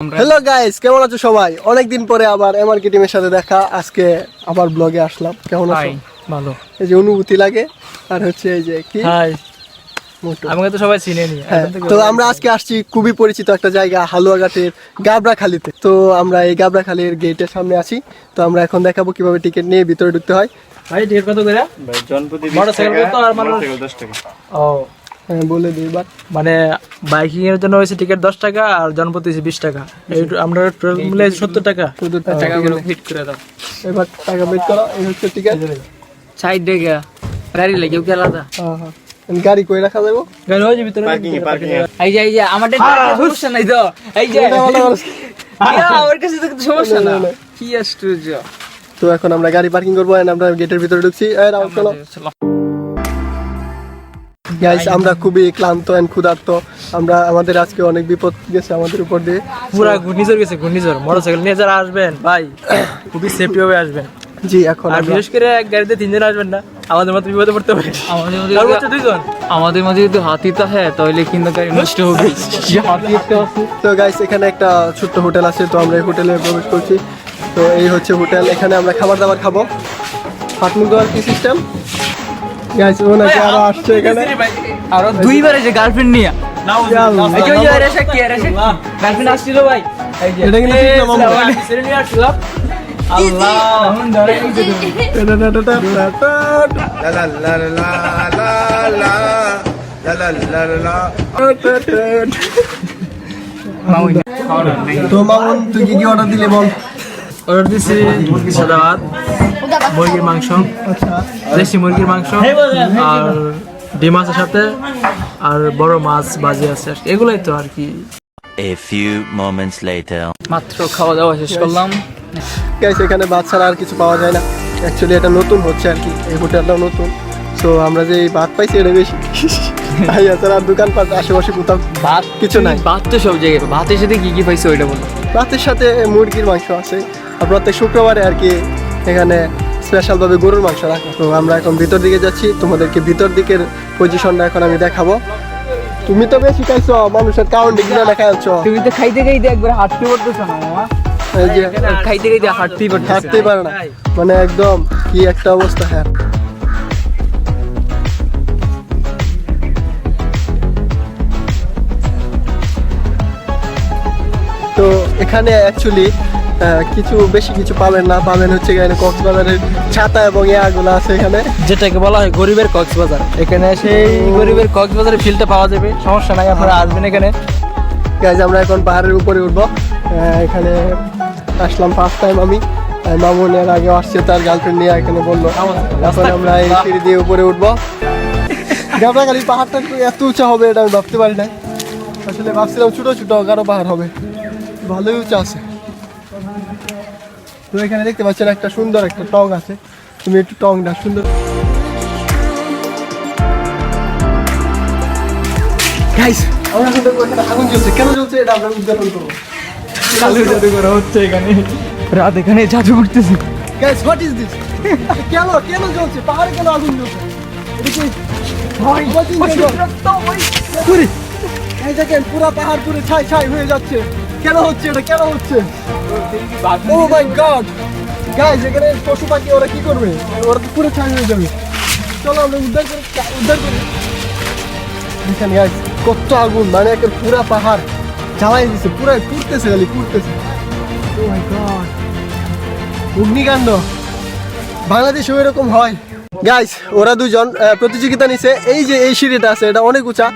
Hello guys কেমন আছো সবাই? অনেকদিন পরে আবার এমআরকে টিমের সাথে দেখা। আজকে আবার ব্লগে আসলাম। কেমন আছো? ভালো। এই যে অনুভূতি লাগে আর হচ্ছে এই যে কি? হাই আমাকে তো সবাই চিনে নি হ্যাঁ, তো আমরা আজকে আসছি খুবই পরিচিত একটা জায়গা হালুয়াঘাটের গাবড়াখালিতে। তো আমরা এই গাবড়াখালির গেটের সামনে আছি। তো আমরা এখন দেখাবো কীভাবে টিকিট নিয়ে ভিতরে ঢুকতে হয়। ভাই টিকিট কত করে? ভাই জনপ্রতি মোটরসাইকেল কত আর মানুষ মোটরসাইকেল দশ টাকা। ও। হ্যাঁ, বলে দিই এবার মানে বাইকিং এর জন্য হয়েছে টিকিট দশ টাকা আর জনপ্রতি হয়েছে বিশ টাকা। এই আমরা টোটাল মিলে সত্তর টাকা। শুধু টাকা। টাকা করে ফিট করে দাও। এবার টাকা বের করো এই হচ্ছে টিকিট সাইড দেখে গাড়ি লাগে কি আলাদা। হ্যাঁ হ্যাঁ। গাড়ি কই রাখা যাব? গাড়ি হয়ে ভিতরে পার্কিং এ পার্কিং এ। এই যে এই যে আমাদের সমস্যা নাই তো। এই যে। এটা বলো, বলো। আমার কাছে তো সমস্যা না। না, না, না। কি আশ্চর্য। তো এখন আমরা গাড়ি পার্কিং করব আমরা গেটের ভিতরে ঢুকছি। চলো। গাইস আমরা খুবই ক্লান্ত এন্ড ক্ষুধার্ত। আমরা আমাদের আজকে অনেক বিপদ গেছে আমাদের উপর দিয়ে। পুরা ঘূর্ণিঝড় গেছে ঘূর্ণিঝড় মোটরসাইকেল নিয়ে যারা আসবেন ভাই খুবই সেফটি ভাবে আসবেন। জি এখন আর বিশেষ করে এক গাড়িতে তিনজন আসবেন না আমাদের মতো বিপদে পড়তে পারে আমাদের মধ্যে সর্বোচ্চ দুইজন। আমাদের মাঝে যদি হাতি থাকে তাহলে কিন্তু গাড়ি নষ্ট হবে। হাতি একটা আছে। তো গাইস এখানে একটা ছোট্ট হোটেল আছে তো আমরা এই হোটেলে প্রবেশ করছি। তো এই হচ্ছে হোটেল এখানে আমরা খাবার দাবার খাব। হাত মুখ দেওয়ার কি সিস্টেম গাইস ও নাকি আরও আসছে এখানে আরও দুইবার এসে গার্লফ্রেন্ড নিয়ে ইয়াল্লা। এই যে, ওই যে, রেশা কি রেশা গার্লফ্রেন্ড আসছিল ভাই এই যে এটা কিন্তু ঠিক না মামা আল্লাহ এমন ধরে তো মামুন তুই কি কি অর্ডার দিলে বল অর্ডার দিছি সাদা ভাত মুরগির মাংস আচ্ছা। দেশি মুরগির মাংস আর ডিম মাছের সাথে আর বড় মাছ বাজি আছে। এগুলাই তো আর কি। A few moments later. মাত্র খাওয়া দাওয়া শেষ করলাম। গাইস এখানে ভাত ছাড়া আর কিছু পাওয়া যায় না। অ্যাকচুয়ালি এটা নতুন হচ্ছে আর কি। এই হোটেলটাও নতুন। সো আমরা যে এই ভাত পাইছি এটা বেশি। তাই এছাড়া আর দোকান পাট আশেপাশে কোথাও ভাত কিছু নাই। ভাত তো সব জায়গায় ভাতের সাথে কি কি পাইছো ওইটা বলো। ভাতের সাথে মুরগির মাংস আছে। আর প্রত্যেক শুক্রবারে আর কি এখানে স্পেশালভাবে গরুর মাংস রাখা। তো আমরা এখন ভিতর দিকে যাচ্ছি তোমাদেরকে ভিতর দিকের পজিশনটা এখন আমি দেখাবো। তুমি তো বেশি খাইছো মানুষের কাউন্টে কিনা দেখা যাচ্ছ তুমি তো খাইতে খাইতে একবার হাঁটতে পড়তেছো না মামা। এই যে খাইতে খাইতে হাঁটতেই পড়তেছো থাকতেই পারে না। মানে একদম কি একটা অবস্থা হ্যাঁ। তো এখানে অ্যাকচুয়ালি কিছু বেশি কিছু পাবেন না পাবেন হচ্ছে এখানে কক্সবাজারের ছাতা এবং ইয়াগুলো আছে এখানে। যেটাকে বলা হয় গরিবের কক্সবাজার। এখানে সেই গরিবের কক্সবাজারের ফিলটা পাওয়া যাবে সমস্যা নাই আপনারা আসবেন এখানে। গাইজ আমরা এখন পাহাড়ের উপরে উঠবো। আহ, এখানে আসলাম ফার্স্ট টাইম আমি। আর মামুন আগে আসছে তার গার্লফ্রেন্ড নিয়ে এখানে বলল। এখন আমরা এই সিঁড়ি দিয়ে উপরে উঠবো। গাবড়াগাড়ি পাহাড়টা এত উঁচা হবে এটা আমি ভাবতে পারি নাই। আসলে ভাবছিলাম ছোটো ছোটো গাঢ় পাহাড় হবে। ভালোই উঁচা আছে। তো এখানে দেখতে পাচ্ছেন একটা সুন্দর একটা টং আছে। তুমি একটু টংটা সুন্দর গাইস আমরা এখানে আগুন জ্বলছে। কেন জ্বলছে এটা আমরা উদ্যাপন করব। কালো জাদু করা হচ্ছে এখানে। রাত এখানে জাদু করতেছে। গাইস হোয়াট ইজ দিস কেন কেন জ্বলছে? পাহাড়ে কেন আগুন ভাই পুরো পাহাড় পুরো ছাই ছাই হয়ে যাচ্ছে। কেন হচ্ছে এটা? কেন হচ্ছে? ও মাই গড গাইস এখানে পশু পাখি ওরা কি করবে? ওরা তো পুরো ছাই হয়ে যাবে। চলো আমরা উদ্ধার করে উদ্ধার করি। দেখেন গাইস কত আগুন মানে একটা পুরা পাহাড় জ্বালাই দিচ্ছে পুরাই পুড়তেছে খালি পুড়তেছে। ও মাই গড অগ্নিকাণ্ড। বাংলাদেশে এরকম হয়। গাইস ওরা দুজন প্রতিযোগিতা নিছে। এই যে এই সিঁড়িটা আছে এটা অনেক উঁচা।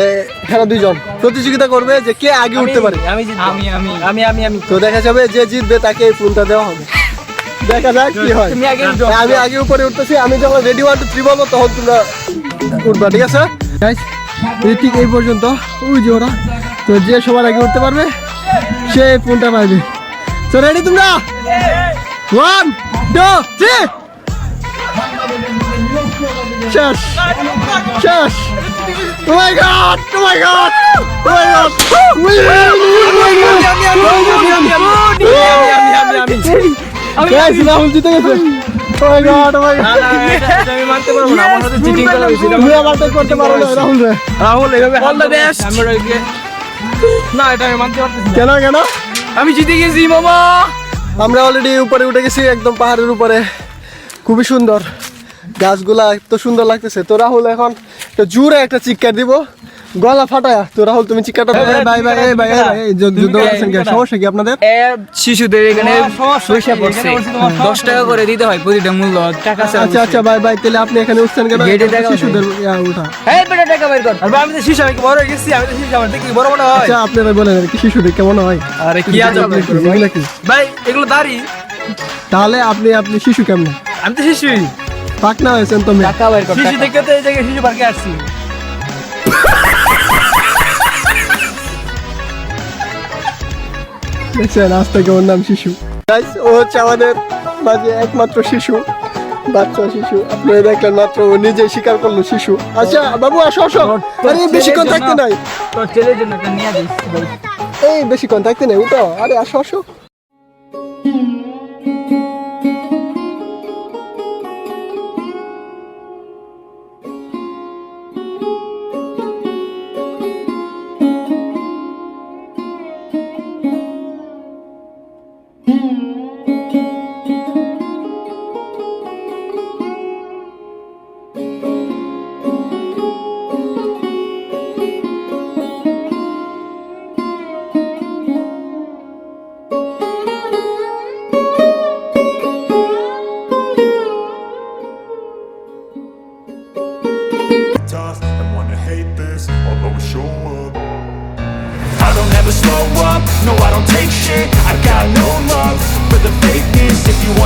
এ, এখানে দুজন প্রতিযোগিতা করবে যে কে আগে উঠতে পারে। আমি আমি আমি আমি আমি আমি তো দেখা যাবে যে জিতবে তাকে এই ফোনটা দেওয়া হবে। দেখা যাক কি হয়। তুমি আগে উঠো। আমি আগে উপরে উঠতেছি। আমি যখন রেডি ওয়ান টু থ্রি বলব তখন তোমরা উঠবা ঠিক আছে? গাইস এই ঠিক এই পর্যন্ত। ওই যে ওরা। তো যে সবার আগে উঠতে পারবে সে ফোনটা পাইবে। তো রেডি তোমরা? ওয়ান টু থ্রি শেষ শেষ Oh my god! Oh my god! Oh my god! Guys, Rahul জিতে গেছে Oh my god! Oh my god! আমি মানতে পারব না আমার সাথে চিটিং করা হয়েছে তুমি আমারটা করতে পারো না রাহুল রে রাহুল এভাবে অল দ্য বেস্ট আমরা না এটা আমি মানতে পারতেছি কেন কেন আমি জিতে গেছি মামা আমরা অলরেডি উপরে উঠে গেছি একদম পাহাড়ের উপরে খুবই সুন্দর গাছগুলা এত সুন্দর লাগতেছে। তো রাহুল এখন একটা জোরে একটা চিৎকার দিব। গলা ফাটায়া। তো রাহুল তুমি চিৎকারটা ভাই ভাই এই ভাই এই ভাই, এই যুদ্ধ যুদ্ধ করছেন কি? সমস্যা কি আপনাদের? শিশুদের এখানে পয়সা পড়ছে। দশ টাকা করে দিতে হয় প্রতিটা মূল্য। টাকা আচ্ছা আচ্ছা ভাই ভাই তাহলে আপনি এখানে উঠছেন কেন? শিশুদের উঠা। এই বেটা টাকা বের কর। আমি তো শিশু আমি বড় গেছি? আমি তো শিশু আমার দেখি বড় মনে হয়? আচ্ছা আপনারা বলেন কি শিশুদের কেমন হয়? আরে কি আজব এগুলো কি? এগুলো কি? ভাই এগুলো দাড়ি। তাহলে আপনি আপনি শিশু কেমন? আমি তো শিশুই। পাক না হয়েছেন তো। টাকা কর শিশু থেকে তো এই জায়গায় শিশু পার্কে আসছি। দেখছেন আজ থেকে ওর নাম শিশু। Guys, ও হচ্ছে আমাদের মাঝে একমাত্র শিশু বাচ্চা শিশু। আপনারা দেখলেন মাত্র ও নিজে স্বীকার করল শিশু। আচ্ছা বাবু আসো আসো। আরে বেশিক্ষণ থাকতে নাই। তোর ছেলের জন্য একটা নিয়ে দিস এই বেশিক্ষণ থাকতে নেই উঠো। আরে আসো আসো।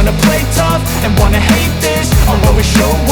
Wanna play tough and wanna hate this. I'll always show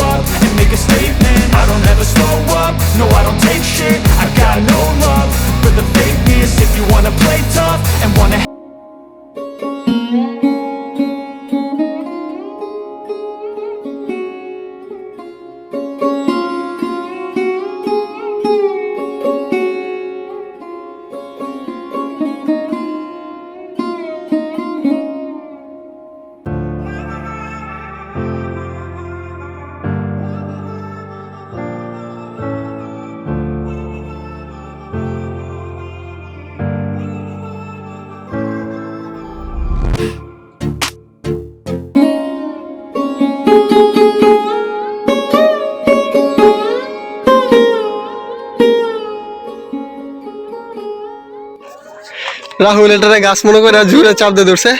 Rahul এটারে গাছ মনে করে জুড়ে চাপ দিয়ে ধরছে।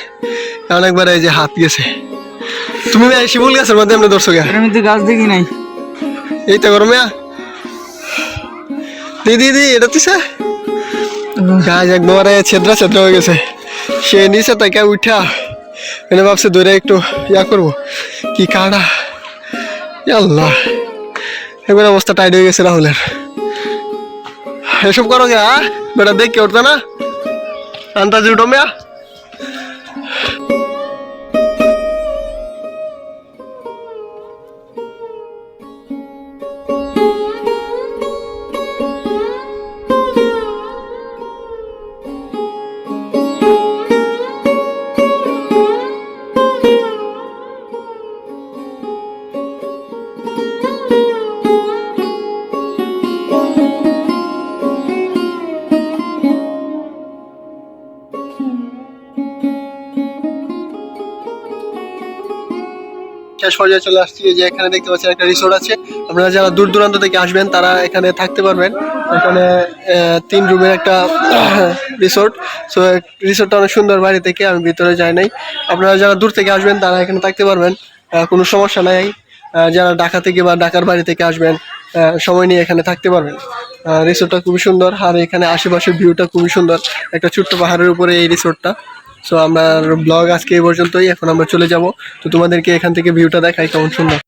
অনেকবার এই যে হাত গেছে তুমি এই শিমুল গাছের মধ্যে এমনি ধরছো আমি তো গাছ দেখি নাই। এই তো গরমে দিদি দিদি এটা তুই গাছ একবারে ছেদ্রা ছেদ্রা হয়ে গেছে। সে নিচে তাকে উঠা। এনে ভাবছে দৌড়ে একটু ইয়া করব। কি কাটা আল্লাহ একবার অবস্থা টাইট হয়ে গেছে রাহুলের। এসব করো গে বেটা দেখে উঠবে না? अंदाज उठो শেষ পর্যায়ে চলে আসছি যে এখানে দেখতে পাচ্ছেন একটা রিসোর্ট আছে। আপনারা যারা দূর দূরান্ত থেকে আসবেন, তারা এখানে থাকতে পারবেন। এখানে তিন রুমের একটা রিসোর্ট সো রিসোর্টটা অনেক সুন্দর বাড়ি থেকে, আমি ভিতরে যাই নাই। আপনারা যারা দূর থেকে আসবেন, তারা এখানে থাকতে পারবেন। কোনো সমস্যা নাই। যারা ঢাকা থেকে বা ঢাকার বাড়ি থেকে আসবেন সময় নিয়ে এখানে থাকতে পারবেন। রিসোর্টটা খুবই সুন্দর। আর এখানে আশেপাশের ভিউটা খুবই সুন্দর। একটা ছোট্ট পাহাড়ের উপরে এই রিসোর্টটা সো আমার ব্লগ আজকে এই পর্যন্তই। এখন আমরা চলে যাব। তো তোমাদেরকে এখান থেকে ভিউটা দেখাই, কেমন সুন্দর।